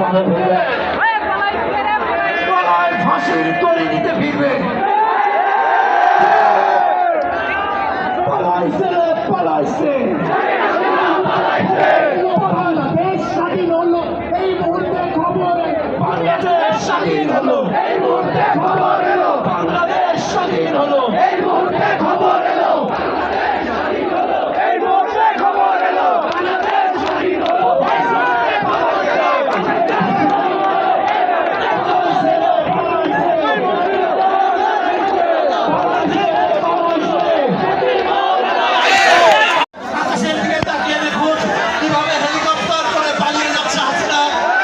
কীভাবে ফিরবে ফাঁসির তরি নিতে ফিরবে পালাইছে পালাইছে বাংলাদেশ স্বাধীন হলো এই মুহূর্তে খবর। বাংলাদেশ স্বাধীন হলো এই মুহূর্তে খবর এলো বাংলাদেশ স্বাধীন হলো এই মুহূর্তে খবর এলো এই মুহূর্তে খবর এলো বাংলাদেশ স্বাধীন হলো আকাশের দিকে তাকিয়ে দেখুন কীভাবে হেলিকপ্টার করে পালিয়ে যাচ্ছে হাসিনা তবে কীভাবে ফিরবে গলায়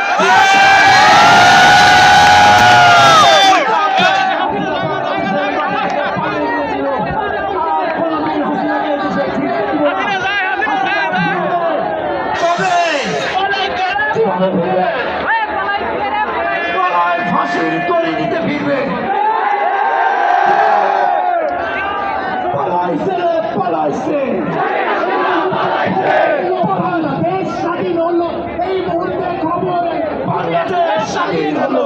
ফাঁসির তরি নিতে ফিরবে পালাইছে পালাইছে বাংলাদেশ স্বাধীন হলো